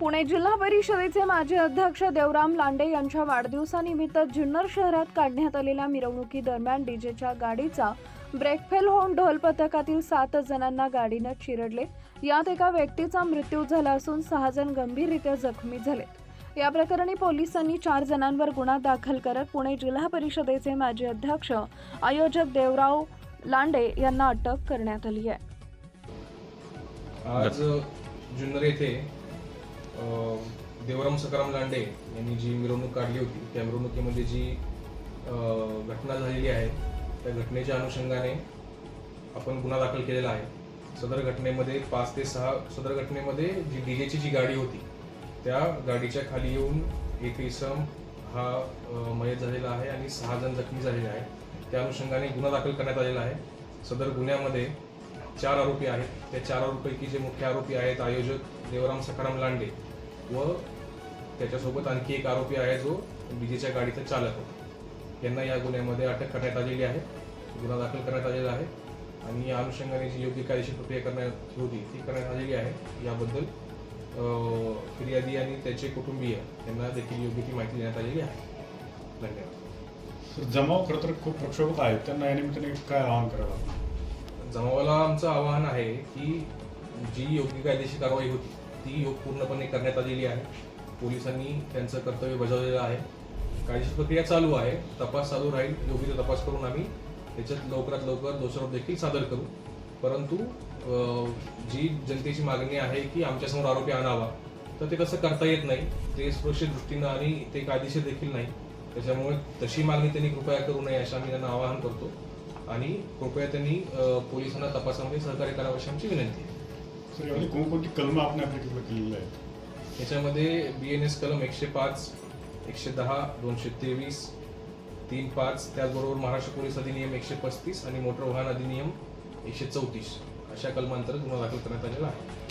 पुणे जिल्हा परिषदेचे माजी अध्यक्ष देवराम लांडे यांच्या वाढदिवसानिमित्त जुन्नर शहरात काढण्यात आलेल्या मिरवणुकीदरम्यान डीजेच्या गाडीचा ब्रेकफेल होऊन ढोल पथकातील सात जणांना गाडीनं चिरडले. यात एका व्यक्तीचा मृत्यू झाला असून सहा जण गंभीररित्या जखमी झालेत या प्रकरणी पोलिसांनी चार जणांवर गुन्हा दाखल करत पुणे जिल्हा परिषदेचे माजी अध्यक्ष आयोजक देवराव लांडे यांना अटक करण्यात आली आहे. आज जुन्नर येथे देवराम सकाराम लांडे यांनी जी मिरवणूक काढली होती त्या मिरवणुकीमध्ये जी घटना झालेली आहे त्या घटनेच्या अनुषंगाने आपण गुन्हा दाखल केलेला आहे. सदर घटनेमध्ये पाच ते सहा सदर घटनेमध्ये जी डीजेची जी गाडी होती त्या गाडीच्या खाली येऊन एक इसम हा मयत झालेला आहे आणि सहा जण जखमी झालेले आहेत. त्या अनुषंगाने गुन्हा दाखल करण्यात आलेला आहे. सदर गुन्ह्यामध्ये चार आरोपी आहेत. त्या चार आरोपीपैकी जे मुख्य आरोपी आहेत आयोजक देवराम सखाराम लांडे व त्याच्यासोबत आणखी एक आरोपी आहे जो विजेच्या गाडीचा चालक होता. यांना या गुन्ह्यामध्ये अटक करण्यात आलेली आहे. गुन्हा दाखल करण्यात आलेला आहे. आणि या अनुषंगाने जी योग्य कायदेशीर प्रक्रिया करण्यात होती ती करण्यात आलेली आहे. याबद्दल फिर्यादी आणि त्याचे कुटुंबीय यांना देखील योग्य ती माहिती देण्यात आलेली आहे. धन्यवाद. जमाव खरं तर खूप प्रक्षोभक आहेत त्यांना या निमित्ताने काय आवाहन करावं? लागतं जमावाला आमचं आवाहन आहे की जी योग्य कायदेशीर कारवाई होती ती योग पूर्णपणे करण्यात आलेली आहे. पोलिसांनी त्यांचं कर्तव्य बजावलेलं आहे. कायदेशीर प्रक्रिया चालू आहे. तपास चालू राहील. योग्य तो तपास करून आम्ही त्याच्यात लवकरात लवकर दोषारोप देखील सादर करू. परंतु जी जनतेची मागणी आहे की आमच्यासमोर आरोपी आणावा तर ते कसं करता येत नाही. ते सुरक्षित दृष्टीनं आणि ते कायदेशीर देखील नाही. त्याच्यामुळे तशी मागणी त्यांनी कृपया करू नये असं आम्ही त्यांना आवाहन करतो. आणि कृपया त्यांनी पोलिसांना तपासामध्ये सहकार्य करावं अशी आमची विनंती आहे. सर यामध्ये कोणकोणती कलमं आपण ऍप्लिकेबल केलेली आहेत? याच्यामध्ये बी एन एस कलम एकशे पाच एकशे दहा दोनशे तेवीस तीन पाच त्याचबरोबर महाराष्ट्र पोलीस अधिनियम एकशे पस्तीस आणि मोटर वाहन अधिनियम एकशे चौतीस अशा कलमांतर्गत गुन्हा दाखल करण्यात आलेला आहे.